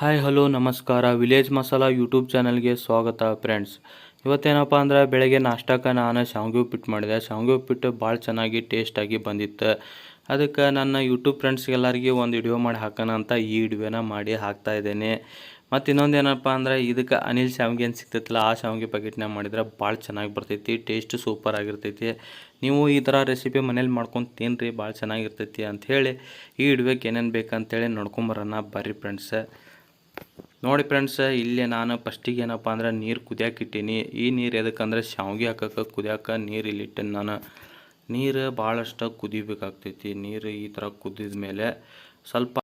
Hi hello ನಮಸ್ಕಾರ. Village masala YouTube ಚಾನಲ್ಗೆ ಸ್ವಾಗತ ಫ್ರೆಂಡ್ಸ್ ಇವತ್ತೇನಪ್ಪ ಅಂದ್ರೆ ಬೆಳಗ್ಗೆ ನಾಷ್ಟಕ್ಕೆ ನಾನು ಶಾವಿಗೆ ಉಪ್ಪಿಟ್ಟು ಮಾಡಿದೆ. ಶಾವಿಗೆ ಉಪ್ಪಿಟ್ಟು ಭಾಳ ಚೆನ್ನಾಗಿ ಟೇಸ್ಟಾಗಿ ಬಂದಿತ್ತು. ಅದಕ್ಕೆ ನನ್ನ ಯೂಟ್ಯೂಬ್ ಫ್ರೆಂಡ್ಸ್ಗೆಲ್ಲರಿಗೆ ಒಂದು ವಿಡಿಯೋ ಮಾಡಿ ಹಾಕೋಣ ಅಂತ ಈ ವಿಡಿಯೋನ ಮಾಡಿ ಹಾಕ್ತಾ ಇದ್ದೇನೆ. ಮತ್ತು ಇನ್ನೊಂದು ಏನಪ್ಪ ಅಂದ್ರೆ ಇದಕ್ಕೆ ಅನಿಲ್ ಶಾವಿಗೆ ಏನು ಸಿಗ್ತೈತಿಲ್ಲ, ಆ ಶಾವಿಗೆ ಪ್ಯಾಕೆಟ್ನಾಗ ಮಾಡಿದ್ರೆ ಭಾಳ ಚೆನ್ನಾಗಿ ಬರ್ತೈತಿ ಟೇಸ್ಟ್ ಸೂಪರ್ ಆಗಿರ್ತೈತಿ. ನೀವು ಈ ಥರ ರೆಸಿಪಿ ಮನೇಲಿ ಮಾಡ್ಕೊಂಡು ತಿನ್ನಿರಿ ಭಾಳ ಚೆನ್ನಾಗಿರ್ತೈತಿ ಅಂಥೇಳಿ ಈ ವಿಡಿಯೋಕ್ಕೆ ಏನೇನು ಬೇಕಂತೇಳಿ ನೋಡ್ಕೊಂಬರೋಣ ಬರ್ರಿ ಫ್ರೆಂಡ್ಸ್ ನೋಡಿ ಫ್ರೆಂಡ್ಸ್ ಇಲ್ಲಿ ನಾನು ಫಸ್ಟಿಗೆ ಏನಪ್ಪ ಅಂದ್ರೆ ನೀರು ಕುದಿಯಾಕಿಟ್ಟೀನಿ ಈ ನೀರು ಎದಕ್ಕಂದ್ರೆ ಶಾವ್ಗೆ ಹಾಕಕ್ಕೆ ಕುದಿಯಕ್ಕೆ ನೀರು ಇಲ್ಲಿ ಇಟ್ಟೇನಿ ನಾನು. ನೀರು ಭಾಳಷ್ಟು ಕುದಿಬೇಕಾಗ್ತೈತಿ. ನೀರು ಈ ಥರ ಕುದಿದ ಮೇಲೆ ಸ್ವಲ್ಪ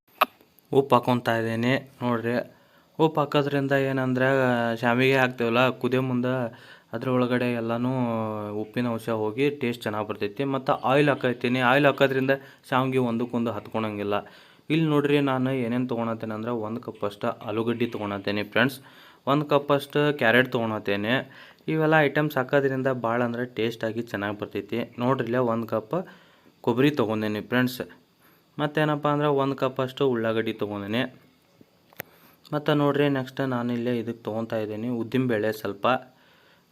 ಉಪ್ಪು ಹಾಕೊತಾ ಇದ್ದೀನಿ. ನೋಡ್ರಿ, ಉಪ್ಪು ಹಾಕೋದ್ರಿಂದ ಏನಂದ್ರೆ, ಶಾವಿಗೆ ಹಾಕ್ತೇವಲ್ಲ, ಕುದಿಯೋ ಮುಂದೆ ಅದ್ರ ಒಳಗಡೆ ಎಲ್ಲನೂ ಉಪ್ಪಿನ ಅಂಶ ಹೋಗಿ ಟೇಸ್ಟ್ ಚೆನ್ನಾಗಿ ಬರ್ತೈತಿ. ಮತ್ತು ಆಯಿಲ್ ಹಾಕೈತೀನಿ ಆಯಿಲ್ ಹಾಕೋದ್ರಿಂದ ಶಾವಿಗೆ ಒಂದಕ್ಕೊಂದು ಹತ್ಕೊಳಂಗಿಲ್ಲ ಇಲ್ಲಿ ನೋಡ್ರಿ ನಾನು ಏನೇನು ತೊಗೊಳತ್ತೇನೆ ಅಂದ್ರೆ ಒಂದು ಕಪ್ಪಷ್ಟು ಆಲೂಗಡ್ಡೆ ತೊಗೊಳತ್ತೇನೆ ಫ್ರೆಂಡ್ಸ್ ಒಂದು ಕಪ್ಪಷ್ಟು ಕ್ಯಾರೆಟ್ ತೊಗೊಳತ್ತೇನೆ ಇವೆಲ್ಲ ಐಟಮ್ಸ್ ಹಾಕೋದ್ರಿಂದ ಭಾಳ ಅಂದ್ರೆ ಟೇಸ್ಟಾಗಿ ಚೆನ್ನಾಗಿ ಬರ್ತೈತಿ. ನೋಡ್ರಿ ಇಲ್ಲೇ ಒಂದು ಕಪ್ ಕೊಬ್ಬರಿ ತೊಗೊಂಡೇನಿ ಫ್ರೆಂಡ್ಸ್ ಮತ್ತೇನಪ್ಪ ಅಂದ್ರೆ ಒಂದು ಕಪ್ಪಷ್ಟು ಉಳ್ಳಾಗಡ್ಡಿ ತೊಗೊಂಡೇನೆ. ಮತ್ತು ನೋಡ್ರಿ ನೆಕ್ಸ್ಟ್ ನಾನು ಇಲ್ಲೇ ಇದಕ್ಕೆ ತೊಗೊತಾ ಇದ್ದೀನಿ ಉದ್ದಿನಬೇಳೆ ಸ್ವಲ್ಪ.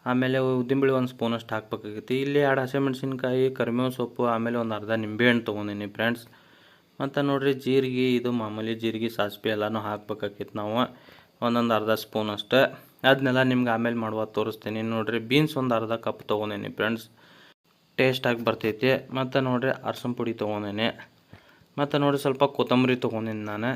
ಆಮೇಲೆ ಉದ್ದಿನಬೇಳೆ ಒಂದು ಸ್ಪೂನಷ್ಟು ಹಾಕ್ಬೇಕಾಗೈತಿ. ಇಲ್ಲಿ ಎರಡು ಹಸಿಮೆಣ್ಸಿನ್ಕಾಯಿ ಕರಿಬೇವು ಸೊಪ್ಪು, ಆಮೇಲೆ ಒಂದು ಅರ್ಧ ನಿಂಬೆಹಣ್ಣು ತೊಗೊಂಡೀನಿ ಫ್ರೆಂಡ್ಸ್ ಮತ್ತು ನೋಡ್ರಿ ಜೀರಿಗೆ, ಇದು ಮಾಮೂಲಿ ಜೀರಿಗೆ ಸಾಸಿವೆ ಎಲ್ಲನೂ ಹಾಕ್ಬೇಕಾಗಿತ್ತು ನಾವು. ಒಂದೊಂದು ಅರ್ಧ ಸ್ಪೂನ್ ಅಷ್ಟೇ. ಅದನ್ನೆಲ್ಲ ನಿಮ್ಗೆ ಆಮೇಲೆ ಮಾಡುವ ತೋರಿಸ್ತೀನಿ. ನೋಡ್ರಿ ಬೀನ್ಸ್ ಒಂದು ಅರ್ಧ ಕಪ್ ತೊಗೊಂಡೇನಿ ಫ್ರೆಂಡ್ಸ್. ಟೇಸ್ಟಾಗಿ ಬರ್ತೈತಿ. ಮತ್ತು ನೋಡ್ರಿ ಅರ್ಸಂ ಪುಡಿ ತೊಗೊಂಡೇನೆ. ಮತ್ತು ನೋಡಿರಿ ಸ್ವಲ್ಪ ಕೊತ್ತಂಬರಿ ತೊಗೊಂಡೀನಿ ನಾನು.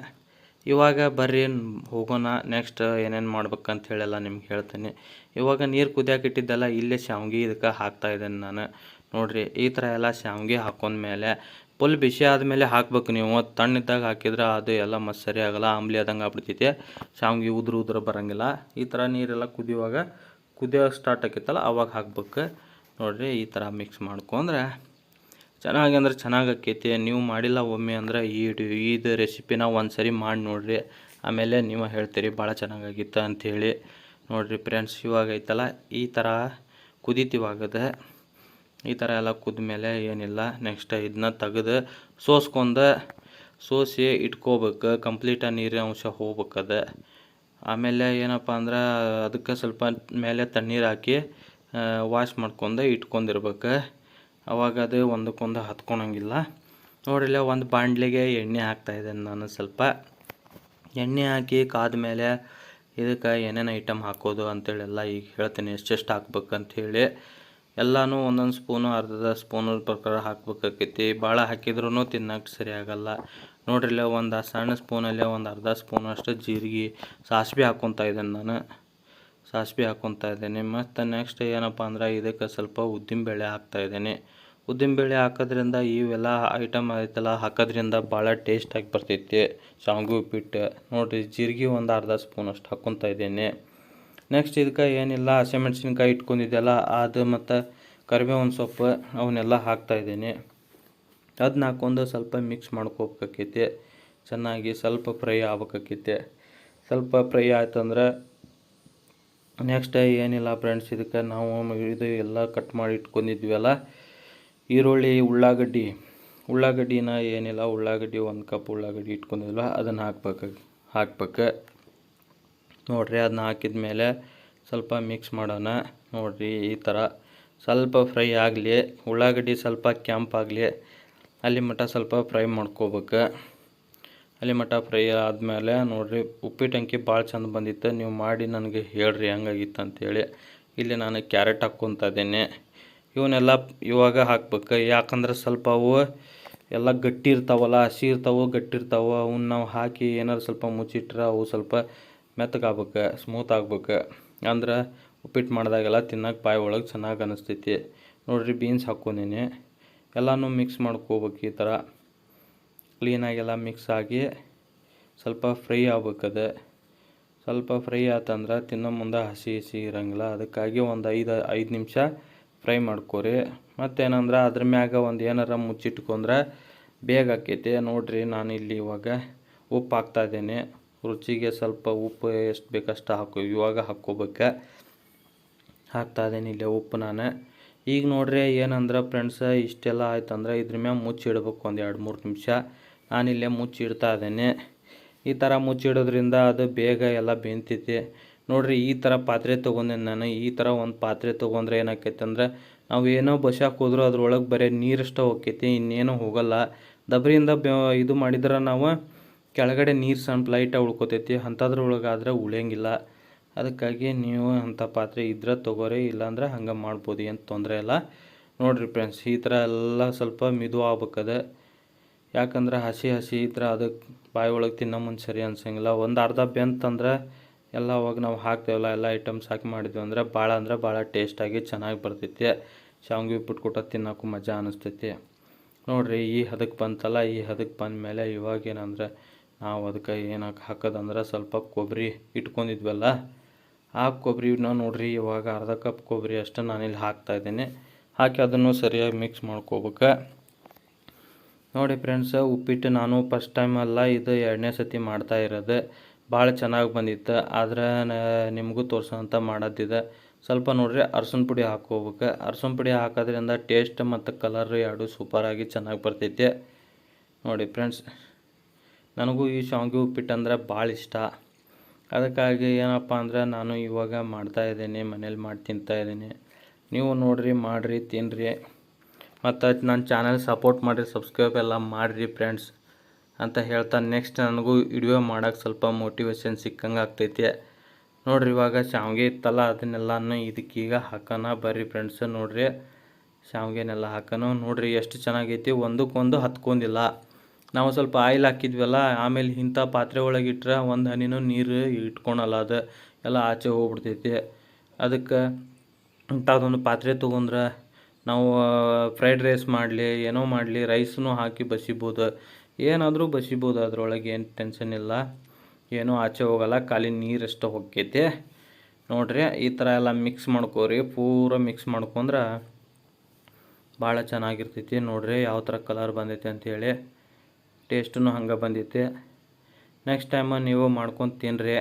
ಇವಾಗ ಬರ್ರಿ ಹೋಗೋಣ ನೆಕ್ಸ್ಟ್ ಏನೇನು ಮಾಡ್ಬೇಕಂತ ಹೇಳೆಲ್ಲ ನಿಮ್ಗೆ ಹೇಳ್ತೀನಿ. ಇವಾಗ ನೀರು ಕುದಿಯಾಕೆ ಇಟ್ಟಿದ್ದೆಲ್ಲ ಇಲ್ಲೇ ಶಾವ್ಗೆ ಇದಕ್ಕೆ ಹಾಕ್ತಾ ಇದ್ದೇನೆ ನಾನು. ನೋಡಿರಿ ಈ ಥರ ಎಲ್ಲ ಶಾವ್ಗೆ ಹಾಕೊಂಡ್ಮೇಲೆ ಫುಲ್ ಬಿಸಿ ಆದಮೇಲೆ ಹಾಕ್ಬೇಕು ನೀವು. ತಣ್ಣಿದ್ದಾಗ ಹಾಕಿದ್ರೆ ಅದು ಎಲ್ಲ ಮತ್ತೆ ಸರಿ ಆಗೋಲ್ಲ ಆಮ್ಲಿ ಆದಂಗೆ ಆಗ್ಬಿಡ್ತೈತೆ. ಶಾವ್ಗೆ ಉದ್ರ ಉದ್ರ ಬರೋಂಗಿಲ್ಲ. ಈ ಥರ ನೀರೆಲ್ಲ ಕುದಿಯುವಾಗ ಕುದಿಯೋ ಸ್ಟಾರ್ಟ್ ಆಕೈತಲ್ಲ, ಅವಾಗ ಹಾಕ್ಬೇಕು. ನೋಡಿರಿ, ಈ ಥರ ಮಿಕ್ಸ್ ಮಾಡ್ಕೊಂಡ್ರೆ ಚೆನ್ನಾಗಿ ಅಂದ್ರೆ ಚೆನ್ನಾಗಿ ಆಕೈತಿ. ನೀವು ಮಾಡಿಲ್ಲ ಒಮ್ಮೆ ಅಂದ್ರೆ ಈ ಇದು ರೆಸಿಪಿನ ಒಂದು ಸರಿ ಮಾಡಿ ನೋಡಿರಿ. ಆಮೇಲೆ ನೀವು ಹೇಳ್ತೀರಿ, ಭಾಳ ಚೆನ್ನಾಗಾಗಿತ್ತು ಅಂಥೇಳಿ ನೋಡಿರಿ ಫ್ರೆಂಡ್ಸ್ ಇವಾಗ ಐತಲ್ಲ ಈ ಥರ ಕುದೀತಿವಾಗದ. ಈ ಥರ ಎಲ್ಲ ಕುದ್ಮೇಲೆ ಏನಿಲ್ಲ. ನೆಕ್ಸ್ಟ್ ಇದನ್ನ ತೆಗೆದು ಸೋಸ್ಕೊಂಡು ಸೋಸಿ ಇಟ್ಕೋಬೇಕು. ಕಂಪ್ಲೀಟಾಗಿ ನೀರಿನ ಅಂಶ ಹೋಗ್ಬೇಕದ ಆಮೇಲೆ ಏನಪ್ಪ ಅಂದ್ರೆ ಅದಕ್ಕೆ ಸ್ವಲ್ಪ ಮೇಲೆ ತಣ್ಣೀರು ಹಾಕಿ ವಾಶ್ ಮಾಡ್ಕೊಂಡು ಇಟ್ಕೊಂಡಿರ್ಬೇಕು. ಅವಾಗ ಅದು ಒಂದಕ್ಕೊಂದು ಹತ್ಕೊಳಂಗಿಲ್ಲ. ನೋಡಿಲ್ಲ, ಒಂದು ಬಾಂಡ್ಲಿಗೆ ಎಣ್ಣೆ ಹಾಕ್ತಾಯಿದ್ದೇನೆ ನಾನು ಸ್ವಲ್ಪ. ಎಣ್ಣೆ ಹಾಕಿ ಕಾದ ಮೇಲೆ ಇದಕ್ಕೆ ಏನೇನು ಐಟಮ್ ಹಾಕೋದು ಅಂತೇಳಿ ಎಲ್ಲ ಈಗ ಹೇಳ್ತೀನಿ. ಎಷ್ಟೆಷ್ಟು ಹಾಕ್ಬೇಕಂಥೇಳಿ ಎಲ್ಲನೂ ಒಂದೊಂದು ಸ್ಪೂನು ಅರ್ಧದ ಸ್ಪೂನು ಪ್ರಕಾರ ಹಾಕ್ಬೇಕಾಕೈತಿ. ಭಾಳ ಹಾಕಿದ್ರೂ ತಿನ್ನಕ್ಕೆ ಸರಿಯಾಗಲ್ಲ ನೋಡ್ರಿಲ್ಲ ಒಂದು ಸಣ್ಣ ಸ್ಪೂನಲ್ಲೇ ಒಂದು ಅರ್ಧ ಸ್ಪೂನ್ ಅಷ್ಟು ಜೀರಿಗೆ ಸಾಸಿವೆ ಹಾಕ್ಕೊತಾ ಇದ್ದೇನೆ ನಾನು. ಸಾಸಿವೆ ಹಾಕ್ಕೊತಾ ಇದ್ದೇನೆ. ಮತ್ತು ನೆಕ್ಸ್ಟ್ ಏನಪ್ಪ ಅಂದ್ರೆ ಇದಕ್ಕೆ ಸ್ವಲ್ಪ ಉದ್ದಿನಬೇಳೆ ಉದ್ದಿನ ಬೇಳೆ ಹಾಕೋದ್ರಿಂದ ಇವೆಲ್ಲ ಐಟಮ್ ಐತಲ್ಲ, ಹಾಕೋದ್ರಿಂದ ಭಾಳ ಟೇಸ್ಟಾಗಿ ಬರ್ತೈತಿ. ಶಾವ್ಗೆ ಉಪ್ಪಿಟ್ಟು. ನೋಡಿರಿ, ಜೀರಿಗೆ ಒಂದು ಅರ್ಧ ಸ್ಪೂನಷ್ಟು ಹಾಕ್ಕೊತಾ ಇದ್ದೇನೆ. ನೆಕ್ಸ್ಟ್ ಇದಕ್ಕೆ ಏನಿಲ್ಲ, ಹಸಿಮೆಣ್ಸಿನ್ಕಾಯಿ ಇಟ್ಕೊಂಡಿದ್ದೆಲ್ಲ ಅದು ಮತ್ತು ಕರಿಬೇವಿನ ಸೊಪ್ಪು ಅವನ್ನೆಲ್ಲ ಹಾಕ್ತಾಯಿದ್ದೀನಿ ಅದನ್ನ ಹಾಕ್ಕೊಂಡು ಸ್ವಲ್ಪ ಮಿಕ್ಸ್ ಮಾಡ್ಕೋಬೇಕಾಕೈತಿ. ಚೆನ್ನಾಗಿ ಸ್ವಲ್ಪ ಫ್ರೈ ಆಗ್ಬೇಕಾಕೈತಿ. ಸ್ವಲ್ಪ ಫ್ರೈ ಆಯ್ತಂದ್ರೆ ನೆಕ್ಸ್ಟ್ ಏನಿಲ್ಲ ಫ್ರೆಂಡ್ಸ್ ಇದಕ್ಕೆ ನಾವು ಇದು ಎಲ್ಲ ಕಟ್ ಮಾಡಿ ಇಟ್ಕೊಂಡಿದ್ವಲ್ಲ ಈರುಳ್ಳಿ, ಉಳ್ಳಾಗಡ್ಡಿ. ಉಳ್ಳಾಗಡ್ಡಿನ ಏನಿಲ್ಲ, ಉಳ್ಳಾಗಡ್ಡಿ ಒಂದು ಕಪ್ ಉಳ್ಳಾಗಡ್ಡಿ ಇಟ್ಕೊಂಡಿದ್ವಲ್ಲ, ಅದನ್ನು ಹಾಕ್ಬೇಕು ಹಾಕ್ಬೇಕು. ನೋಡಿರಿ ಅದನ್ನ ಹಾಕಿದ ಮೇಲೆ ಸ್ವಲ್ಪ ಮಿಕ್ಸ್ ಮಾಡೋಣ. ನೋಡಿರಿ ಈ ಥರ ಸ್ವಲ್ಪ ಫ್ರೈ ಆಗಲಿ, ಉಳ್ಳಾಗಡ್ಡಿ ಸ್ವಲ್ಪ ಕೆಂಪಾಗಲಿ ಅಲ್ಲಿ ಮಟ್ಟ ಸ್ವಲ್ಪ ಫ್ರೈ ಮಾಡ್ಕೋಬೇಕು. ಅಲ್ಲಿ ಮಟ್ಟ ಫ್ರೈ ಆದಮೇಲೆ ನೋಡಿರಿ ಉಪ್ಪಿಟ್ಟು ಅಂಕಿ ಭಾಳ ಚಂದ ಬಂದಿತ್ತು. ನೀವು ಮಾಡಿ ನನಗೆ ಹೇಳ್ರಿ ಹೆಂಗಾಗಿತ್ತು ಅಂತೇಳಿ. ಇಲ್ಲಿ ನಾನು ಕ್ಯಾರೆಟ್ ಹಾಕ್ಕೊತ ಇದ್ದೀನಿ. ಇವನ್ನೆಲ್ಲ ಇವಾಗ ಹಾಕ್ಬೇಕು. ಯಾಕಂದ್ರೆ ಸ್ವಲ್ಪ ಅವು ಎಲ್ಲ ಗಟ್ಟಿ ಇರ್ತಾವಲ್ಲ, ಹಸಿ ಇರ್ತಾವೆ ಗಟ್ಟಿ ಇರ್ತಾವೆ, ಅವನ್ನ ನಾವು ಹಾಕಿ ಏನಾರು ಸ್ವಲ್ಪ ಮುಚ್ಚಿಟ್ರೆ ಅವು ಸ್ವಲ್ಪ ಮೆತ್ತಗಾಗ್ಬೇಕು ಸ್ಮೂತ್ ಆಗ್ಬೇಕು. ಅಂದ್ರೆ ಉಪ್ಪಿಟ್ಟು ಮಾಡಿದಾಗೆಲ್ಲ ತಿನ್ನೋಕೆ ಬಾಯಿ ಒಳಗೆ ಚೆನ್ನಾಗಿ ಅನಿಸ್ತೈತಿ. ನೋಡಿರಿ ಬೀನ್ಸ್ ಹಾಕ್ಕೊಂಡೀನಿ. ಎಲ್ಲನೂ ಮಿಕ್ಸ್ ಮಾಡ್ಕೋಬೇಕು ಈ ಥರ ಕ್ಲೀನಾಗೆಲ್ಲ ಮಿಕ್ಸ್ ಆಗಿ ಸ್ವಲ್ಪ ಫ್ರೈ ಆಗ್ಬೇಕದು ಸ್ವಲ್ಪ ಫ್ರೈ ಆತಂದ್ರೆ ತಿನ್ನೋ ಮುಂದೆ ಹಸಿ ಹಸಿ ಇರೋಂಗಿಲ್ಲ. ಅದಕ್ಕಾಗಿ ಒಂದು ಐದು ಐದು ನಿಮಿಷ ಫ್ರೈ ಮಾಡ್ಕೋರಿ. ಮತ್ತೇನಂದ್ರೆ ಅದ್ರ ಮ್ಯಾಗ ಒಂದು ಏನಾರ ಮುಚ್ಚಿಟ್ಕೊಂಡ್ರೆ ಬೇಗ ಆಕೈತಿ. ನೋಡಿರಿ ನಾನು ಇಲ್ಲಿ ಇವಾಗ ಉಪ್ಪು ಹಾಕ್ತಾಯಿದ್ದೇನೆ ರುಚಿಗೆ ಸ್ವಲ್ಪ ಉಪ್ಪು ಎಷ್ಟು ಬೇಕಷ್ಟು ಹಾಕೋ, ಇವಾಗ ಹಾಕ್ಕೋಬೇಕು. ಹಾಕ್ತಾಯಿದ್ದೀನಿ ಇಲ್ಲೇ ಉಪ್ಪು ನಾನು. ಈಗ ನೋಡ್ರಿ ಏನಂದ್ರೆ ಫ್ರೆಂಡ್ಸ ಇಷ್ಟೆಲ್ಲ ಆಯ್ತಂದ್ರೆ ಇದ್ರ ಮ್ಯಾಗ ಮುಚ್ಚಿಡ್ಬೇಕು ಒಂದು ಎರಡು ಮೂರು ನಿಮಿಷ. ನಾನಿಲ್ಲೇ ಮುಚ್ಚಿ ಇಡ್ತಾ ಇದ್ದೇನೆ. ಈ ಥರ ಮುಚ್ಚಿಡೋದ್ರಿಂದ ಅದು ಬೇಗ ಎಲ್ಲ ಬೆಂತೈತಿ ನೋಡ್ರಿ ಈ ಥರ ಪಾತ್ರೆ ತೊಗೊಂಡೇನೆ ನಾನು. ಈ ಥರ ಒಂದು ಪಾತ್ರೆ ತೊಗೊಂಡ್ರೆ ಏನಾಕೈತೆ ಅಂದ್ರೆ ನಾವು ಏನೋ ಬಸಾಕ್ ಹೋದ್ರೂ ಅದ್ರೊಳಗೆ ಬರೀ ನೀರಷ್ಟೇ ಹೋಗ್ತೈತಿ, ಇನ್ನೇನೂ ಹೋಗಲ್ಲ. ದಬ್ರಿಯಿಂದ ಇದು ಮಾಡಿದ್ರೆ ನಾವು ಕೆಳಗಡೆ ನೀರು ಸ್ವಲ್ಪ ಲೈಟಾಗಿ ಉಳ್ಕೊತೈತಿ ಅಂಥದ್ರೊಳಗಾದ್ರೆ ಉಳಿಯಂಗಿಲ್ಲ. ಅದಕ್ಕಾಗಿ ನೀವು ಅಂಥ ಪಾತ್ರೆ ಇದ್ರೆ ತೊಗೋರಿ, ಇಲ್ಲಾಂದ್ರೆ ಹಂಗೆ ಮಾಡ್ಬೋದು, ಏನು ತೊಂದರೆ ಇಲ್ಲ. ನೋಡಿರಿ ಫ್ರೆಂಡ್ಸ್ ಈ ಥರ ಎಲ್ಲ ಸ್ವಲ್ಪ ಮಿದು ಆಗ್ಬೇಕದ. ಯಾಕಂದ್ರೆ ಹಸಿ ಹಸಿ ಇದ್ರೆ ಅದಕ್ಕೆ ಬಾಯಿ ಒಳಗೆ ತಿನ್ನೋ ಮುಂದೆ ಸರಿ ಅನ್ಸಂಗಿಲ್ಲ. ಒಂದು ಅರ್ಧ ಬೆಂತಂದ್ರೆ ಎಲ್ಲ ಅವಾಗ ನಾವು ಹಾಕ್ತೇವಲ್ಲ, ಎಲ್ಲ ಐಟಮ್ಸ್ ಹಾಕಿ ಮಾಡಿದ್ವಿ ಅಂದರೆ ಭಾಳ ಅಂದ್ರೆ ಭಾಳ ಟೇಸ್ಟಾಗಿ ಚೆನ್ನಾಗಿ ಬರ್ತೈತಿ. ಶಾವ್ಗೆ ಉಪ್ಪಿಟ್ಟು ಕೊಟ್ಟ ತಿನ್ನೋಕ್ಕೂ ಮಜಾ ಅನಿಸ್ತೈತಿ. ನೋಡಿರಿ, ಈ ಹದಕ್ಕೆ ಬಂತಲ್ಲ, ಈ ಹದಕ್ಕೆ ಬಂದಮೇಲೆ ಇವಾಗ ಏನಂದ್ರೆ ನಾವು ಅದಕ್ಕೆ ಏನಕ್ಕೆ ಹಾಕೋದಂದ್ರೆ ಸ್ವಲ್ಪ ಕೊಬ್ಬರಿ ಇಟ್ಕೊಂಡಿದ್ವಲ್ಲ, ಆ ಕೊಬ್ಬರಿನ ನೋಡ್ರಿ ಇವಾಗ ಅರ್ಧ ಕಪ್ ಕೊಬ್ಬರಿ ಅಷ್ಟು ನಾನಿಲ್ಲಿ ಹಾಕ್ತಾಯಿದ್ದೀನಿ ಹಾಕಿ ಅದನ್ನು ಸರಿಯಾಗಿ ಮಿಕ್ಸ್ ಮಾಡ್ಕೋಬೇಕು. ನೋಡಿ ಫ್ರೆಂಡ್ಸ್ ಉಪ್ಪಿಟ್ಟು ನಾನು ಫಸ್ಟ್ ಟೈಮ್ ಅಲ್ಲ, ಇದು ಎರಡನೇ ಸತಿ ಮಾಡ್ತಾ ಇರೋದು. ಭಾಳ ಚೆನ್ನಾಗಿ ಬಂದಿತ್ತು, ಆದ್ರೆ ನಿಮಗೂ ತೋರ್ಸೋಂಥ ಮಾಡೋದಿದೆ. ಸ್ವಲ್ಪ ನೋಡ್ರಿ ಅರ್ಶಿನ ಪುಡಿ ಹಾಕೋಬೇಕು ಅರ್ಶಿನ ಪುಡಿ ಹಾಕೋದ್ರಿಂದ ಟೇಸ್ಟ್ ಮತ್ತು ಕಲರ್ ಎರಡು ಸೂಪರಾಗಿ ಚೆನ್ನಾಗಿ ಬರ್ತೈತೆ. ನೋಡಿ ಫ್ರೆಂಡ್ಸ್ ನನಗೂ ಈ ಶಾವಿಗೆ ಉಪ್ಪಿಟ್ಟು ಅಂದ್ರೆ ಭಾಳ ಇಷ್ಟ. ಅದಕ್ಕಾಗಿ ಏನಪ್ಪ ಅಂದ್ರೆ ನಾನು ಇವಾಗ ಮಾಡ್ತಾ ಇದ್ದೀನಿ, ಮನೇಲಿ ಮಾಡಿ ತಿಂತಾ ಇದ್ದೀನಿ. ನೀವು ನೋಡಿರಿ, ಮಾಡಿರಿ ತಿನ್ನಿರಿ ಮತ್ತು ನನ್ನ ಚಾನಲ್ ಸಪೋರ್ಟ್ ಮಾಡಿರಿ ಸಬ್ಸ್ಕ್ರೈಬ್ ಎಲ್ಲ ಮಾಡಿರಿ ಫ್ರೆಂಡ್ಸ್ ಅಂತ ಹೇಳ್ತಾ ನೆಕ್ಸ್ಟ್ ನನಗೂ ವಿಡಿಯೋ ಮಾಡೋಕ್ಕೆ ಸ್ವಲ್ಪ ಮೋಟಿವೇಶನ್ ಸಿಕ್ಕಂಗೆ ಆಗ್ತೈತಿ. ನೋಡಿರಿ ಇವಾಗ ಶಾವಿಗೆ ಇತ್ತಲ್ಲ ಅದನ್ನೆಲ್ಲನೂ ಇದಕ್ಕೀಗ ಹಾಕೋಣ ಬರ್ರಿ ಫ್ರೆಂಡ್ಸ್ ನೋಡಿರಿ. ಶಾವಿಗೆನೆಲ್ಲ ಹಾಕೋಣ ನೋಡಿರಿ, ಎಷ್ಟು ಚೆನ್ನಾಗೈತಿ. ಒಂದಕ್ಕೊಂದು ಹತ್ಕೊಂಡಿಲ್ಲ. ನಾವು ಸ್ವಲ್ಪ ಆಯಿಲ್ ಹಾಕಿದ್ವಲ್ಲ, ಆಮೇಲೆ ಇಂಥ ಪಾತ್ರೆ ಒಳಗೆ ಇಟ್ಟರೆ ಒಂದು ಹನಿನೂ ನೀರು ಇಟ್ಕೊಳಲ್ಲ ಅದು ಎಲ್ಲ ಆಚೆ ಹೋಗ್ಬಿಡ್ತೈತಿ. ಅದಕ್ಕೆ ಇಂಥದ್ದೊಂದು ಪಾತ್ರೆ ತೊಗೊಂಡ್ರೆ ನಾವು ಫ್ರೈಡ್ ರೈಸ್ ಮಾಡಲಿ, ಏನೋ ಮಾಡಲಿ, ರೈಸ್ನೂ ಹಾಕಿ ಬಸಿಬೋದು. ಏನಾದರೂ ಬಸಿಬೋದು ಅದರೊಳಗೆ, ಏನು ಟೆನ್ಷನ್ ಇಲ್ಲ. ಏನೂ ಆಚೆ ಹೋಗಲ್ಲ, ಖಾಲಿ ನೀರಷ್ಟು ಹೋಗ್ತೈತಿ. ನೋಡಿರಿ, ಈ ಥರ ಎಲ್ಲ ಮಿಕ್ಸ್ ಮಾಡ್ಕೋರಿ, ಪೂರ ಮಿಕ್ಸ್ ಮಾಡ್ಕೊಂಡ್ರೆ ಭಾಳ ಚೆನ್ನಾಗಿರ್ತೈತಿ. ನೋಡ್ರಿ, ಯಾವ ಥರ ಕಲರ್ ಬಂದೈತಿ ಅಂಥೇಳಿ ಟೇಸ್ಟೂ ಹಂಗೆ ಬಂದಿತ್ತು ನೆಕ್ಸ್ಟ್ ಟೈಮ ನೀವು ಮಾಡ್ಕೊಂಡು ತಿನ್ನಿರಿ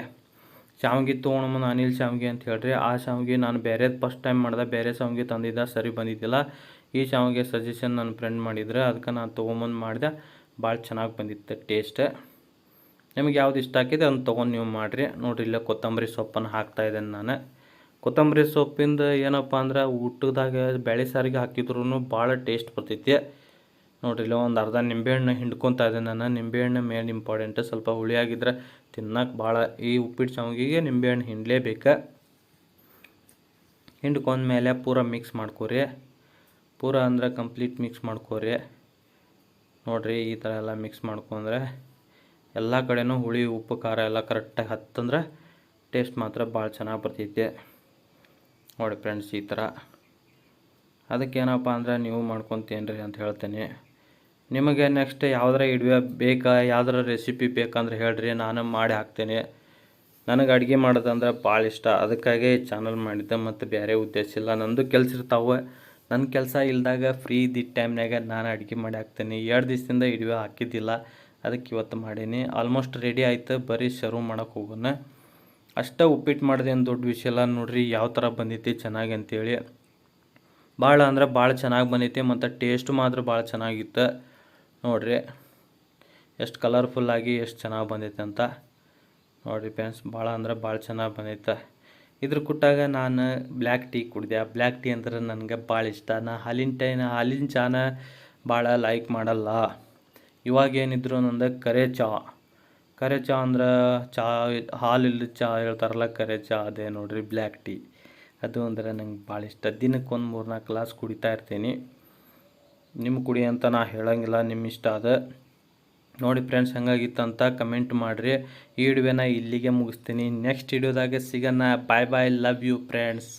ಶಾವ್ಗೆ ತೊಗೊಂಡು ಅನಿಲ್ ಶಾವ್ಗೆ ಅಂತ ಹೇಳ್ರಿ. ಆ ಶಾವ್ಗೆ ನಾನು ಬೇರೆ ಫಸ್ಟ್ ಟೈಮ್ ಮಾಡಿದೆ, ಬೇರೆ ಶಾವ್ಗೆ ತಂದಿದ್ದೆ, ಸರಿ ಬಂದಿದ್ದಿಲ್ಲ. ಈ ಶಾವ್ಗೆ ಸಜೆಷನ್ ನನ್ನ ಫ್ರೆಂಡ್ ಮಾಡಿದ್ರೆ. ಅದಕ್ಕೆ ನಾನು ತೊಗೊಂಬಂದು ಮಾಡಿದೆ. ಭಾಳ ಚೆನ್ನಾಗಿ ಬಂದಿತ್ತು ಟೇಸ್ಟ್ ನಿಮಗೆ ಯಾವ್ದು ಇಷ್ಟ ಆಗಿದೆ ಅದನ್ನು ತೊಗೊಂಡು ನೀವು ಮಾಡಿರಿ. ನೋಡಿರಿ, ಇಲ್ಲೇ ಕೊತ್ತಂಬರಿ ಸೊಪ್ಪನ್ನು ಹಾಕ್ತಾಯಿದ್ದೇನೆ ನಾನು. ಕೊತ್ತಂಬರಿ ಸೊಪ್ಪಿಂದ ಏನಪ್ಪ ಅಂದ್ರೆ ಊಟದಾಗ ಬೇಳೆ ಸಾರಿಗೆ ಹಾಕಿದ್ರು ಭಾಳ ಟೇಸ್ಟ್ ಬರ್ತೈತಿ. ನೋಡಿರಿ ಇಲ್ಲ ಒಂದು ಅರ್ಧ ನಿಂಬೆಹಣ್ಣು ಹಿಂಡ್ಕೊತ ಇದ್ದೆ ನಾನು. ನಿಂಬೆಹಣ್ಣು ಮೇನ್ ಇಂಪಾರ್ಟೆಂಟ್ ಸ್ವಲ್ಪ ಹುಳಿಯಾಗಿದ್ರೆ ತಿನ್ನಕ್ಕೆ ಭಾಳ ಈ ಉಪ್ಪಿಟ್ಟು ಶಾವಿಗೆಗೆ ನಿಂಬೆಹಣ್ಣು ಹಿಂಡಲೇಬೇಕು. ಹಿಂಡ್ಕೊಂಡ್ಮೇಲೆ ಪೂರ ಮಿಕ್ಸ್ ಮಾಡ್ಕೋರಿ. ಪೂರ ಅಂದ್ರೆ ಕಂಪ್ಲೀಟ್ ಮಿಕ್ಸ್ ಮಾಡ್ಕೋರಿ. ನೋಡಿರಿ, ಈ ಥರ ಎಲ್ಲ ಮಿಕ್ಸ್ ಮಾಡ್ಕೊಂಡ್ರೆ ಎಲ್ಲ ಕಡೆನೂ ಹುಳಿ, ಉಪ್ಪು, ಖಾರ ಎಲ್ಲ ಕರೆಕ್ಟಾಗಿ ಹತ್ತಂದ್ರೆ ಟೇಸ್ಟ್ ಮಾತ್ರ ಭಾಳ ಚೆನ್ನಾಗಿ ಬರ್ತೈತೆ. ನೋಡಿ ಫ್ರೆಂಡ್ಸ್ ಈ ಥರ ಅದಕ್ಕೇನಪ್ಪ ಅಂದ್ರೆ ನೀವು ಮಾಡ್ಕೊತೀನ್ರಿ ಅಂತ ಹೇಳ್ತೇನೆ. ನಿಮಗೆ ನೆಕ್ಸ್ಟ್ ಯಾವ್ದಾರ ಇಡುವೆ ಬೇಕಾ, ಯಾವ್ದಾರ ರೆಸಿಪಿ ಬೇಕಂದ್ರೆ ಹೇಳ್ರಿ, ನಾನು ಮಾಡಿ ಹಾಕ್ತೇನೆ. ನನಗೆ ಅಡುಗೆ ಮಾಡೋದಂದ್ರೆ ಭಾಳ ಇಷ್ಟ. ಅದಕ್ಕಾಗಿ ಚಾನಲ್ ಮಾಡಿದ್ದೆ ಮತ್ತು ಬೇರೆ ಉದ್ದೇಶ ಇಲ್ಲ. ನಂದು ಕೆಲಸ ಇರ್ತಾವೆ. ನನ್ನ ಕೆಲಸ ಇಲ್ದಾಗ ಫ್ರೀ ಇದ್ದಿದ್ದ ಟೈಮ್ನಾಗ ನಾನು ಅಡುಗೆ ಮಾಡಿ ಹಾಕ್ತೇನೆ. ಎರಡು ದಿವಸದಿಂದ ಇಡುವೆ ಹಾಕಿದ್ದಿಲ್ಲ. ಅದಕ್ಕೆ ಇವತ್ತು ಮಾಡೀನಿ. ಆಲ್ಮೋಸ್ಟ್ ರೆಡಿ ಆಯ್ತು. ಬರೀ ಶರ್ವ್ ಮಾಡೋಕೆ ಹೋಗೋಣ. ಅಷ್ಟೇ ಉಪ್ಪಿಟ್ಟು ಮಾಡಿದೆ ಏನು ದೊಡ್ಡ ವಿಷಯ ಇಲ್ಲ. ನೋಡ್ರಿ ಯಾವ ಥರ ಬಂದೈತಿ ಚೆನ್ನಾಗಿ ಅಂತೇಳಿ. ಭಾಳ ಅಂದ್ರೆ ಭಾಳ ಚೆನ್ನಾಗಿ ಬಂದೈತಿ ಮತ್ತು ಟೇಸ್ಟ್ ಮಾತ್ರ ಭಾಳ ಚೆನ್ನಾಗಿತ್ತು. ನೋಡಿರಿ. ಎಷ್ಟು ಕಲರ್ಫುಲ್ಲಾಗಿ ಎಷ್ಟು ಚೆನ್ನಾಗಿ ಬಂದೈತೆ ಅಂತ. ನೋಡಿರಿ ಫ್ರೆಂಡ್ಸ್ ಭಾಳ ಅಂದ್ರೆ ಭಾಳ ಚೆನ್ನಾಗಿ ಬಂದೈತೆ. ಇದ್ರ ಕೊಟ್ಟಾಗ ನಾನು ಬ್ಲ್ಯಾಕ್ ಟೀ ಕುಡಿದೆ. ಬ್ಲ್ಯಾಕ್ ಟೀ ಅಂದ್ರೆ ನನಗೆ ಭಾಳ ಇಷ್ಟ. ನಾ ಹಾಲಿನ ಟೈನ ಹಾಲಿನ ಚಾನ ಭಾಳ ಲೈಕ್ ಮಾಡಲ್ಲ. ಇವಾಗ ಏನಿದ್ರು ನಂದು ಕರೆ ಚಾ. ಕರೆ ಚಾ ಅಂದ್ರೆ ಚಾ ಹಾಲಿಲ್ಲ ಚಾ ಹೇಳ್ತಾರಲ್ಲ, ಕರೆ ಚಾ ಅದೇ ನೋಡ್ರಿ ಬ್ಲ್ಯಾಕ್ ಟೀ ಅದು ಅಂದರೆ ನಂಗೆ ಭಾಳ ಇಷ್ಟ. ದಿನಕ್ಕೆ ಒಂದು ಮೂರು ನಾಲ್ಕು ಗ್ಲಾಸ್ ಕುಡಿತಾ ಇರ್ತೀನಿ. ನಿಮ್ಮ ಕುಡಿ ಅಂತ ನಾ ಹೇಳಂಗಿಲ್ಲ ನಿಮ್ಮ ಇಷ್ಟ ಅದ ನೋಡಿ ಫ್ರೆಂಡ್ಸ್ ಹೆಂಗಾಗಿತ್ತಂತ ಕಮೆಂಟ್ ಮಾಡಿರಿ. ಈ ವಿಡಿಯೋನ ಇಲ್ಲಿಗೆ ಮುಗಿಸ್ತೀನಿ. ನೆಕ್ಸ್ಟ್ ವಿಡಿಯೋದಾಗ ಸಿಗೋಣ. Bye bye love you friends